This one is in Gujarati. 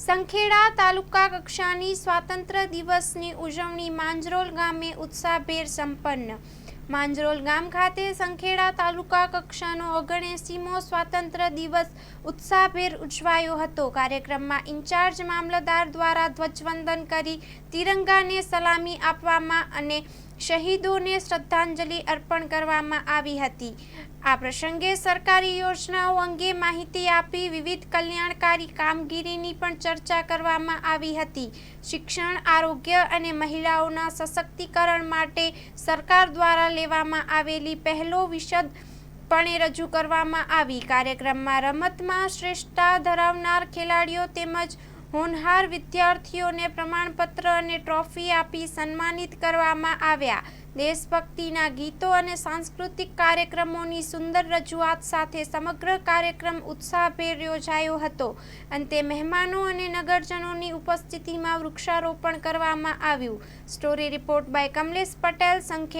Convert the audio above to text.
સંખેડા તાલુકા કક્ષાની સ્વાતંત્ર્ય દિવસની ઉજવણી માંજરોલ ગામે ઉત્સાહભેર સંપન્ન. માંજરોલ ગામ ખાતે સંખેડા તાલુકા કક્ષાનો ઓગણએંસીમો સ્વાતંત્ર્ય દિવસ ઉત્સાહભેર ઉજવાયો હતો. કાર્યક્રમમાં ઇન્ચાર્જ મામલતદાર દ્વારા ધ્વજવંદન કરી તિરંગાને સલામી આપવામાં અને શહીદોને શ્રદ્ધાંજલિ અર્પણ કરવામાં આવી હતી. આ પ્રસંગે સરકારી યોજનાઓ અંગે માહિતી આપી વિવિધ કલ્યાણકારી કામગીરીની પણ ચર્ચા કરવામાં આવી હતી. શિક્ષણ, આરોગ્ય અને મહિલાઓના સશક્તિકરણ માટે સરકાર દ્વારા લેવામાં આવેલી પહેલો વિશદ પણે રજૂ કરવામાં આવી. કાર્યક્રમમાં રમતમાં શ્રેષ્ઠતા ધરાવનાર ખેલાડીઓ તેમજ હોનહાર વિદ્યાર્થીઓને પ્રમાણપત્ર અને ટ્રોફી આપી સન્માનિત કરવામાં આવ્યા. દેશભક્તિના ગીતો અને સાંસ્કૃતિક કાર્યક્રમોની સુંદર રજૂઆત સાથે સમગ્ર કાર્યક્રમ ઉત્સાહભેર યોજાયો હતો. અંતે મહેમાનો અને નગરજનોની ઉપસ્થિતિમાં વૃક્ષારોપણ કરવામાં આવ્યું. Story report by Kamlesh Patel, Sankheda.